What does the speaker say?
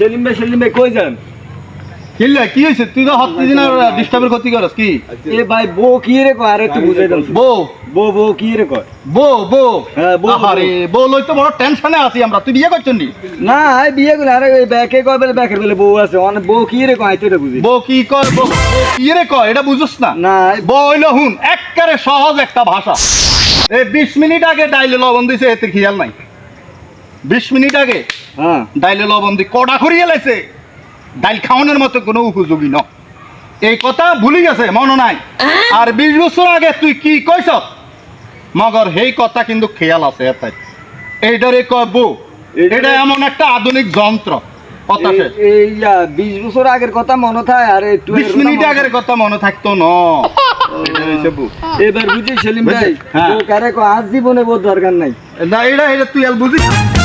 সেলিম ভাই সেলিম ভাই কই যান? কিল্লা কি হয়েছে তুই তো হত্তি দিন ডিস্টার্বের ক্ষতি করস কি? এ ভাই বউ কি রে কয়? আরে একটু বুঝাই দেন বউ? বউ বউ কি রে কয়? বউ বউ? হ্যাঁ, বউ, আরে বউ লই তো বড় টেনশনে আছি আমরা। তুই বিয়ে করছিস নি? না এই বিয়ে করে আরে ওই ব্যাকে কয় বলে ব্যাকের বলে বউ আছে। অনেক বউ কি রে কয়? আইতে এটা বুঝি। বউ কি কর বউ কি রে কয়? এটা বুঝছ না। না বউ হইল হুন একবারে সহজ একটা ভাষা। এই বিশ মিনিট আগে ডাইলে লবণ দিছে এতে খেয়াল নাই। বিশ মিনিট আগে হ্যাঁ। ডাইলে লবণ দি কড়া করিয়ে লাইছে ডাইল খাওয়ানোর মতো কোনো উপযোগী ন। এই কথা ভুলি গেছে মনে নাই। আর বিশ বছর আগে তুই কি কইস মগর সেই কথা কিন্তু খেয়াল আছে এটাই। এইটারে এটা এমন একটা আধুনিক যন্ত্র। কথা এই- বিশ বছর আগের কথা মনে থাকে আর একটু বিশ মিনিট আগের কথা মনে থাকতো ন। এবার বুঝি সেলিম ভাই হ্যাঁ। কারে কয় আজ জীবনে বউ দরকার নাই। না এটা এটা তুই আর বুঝিস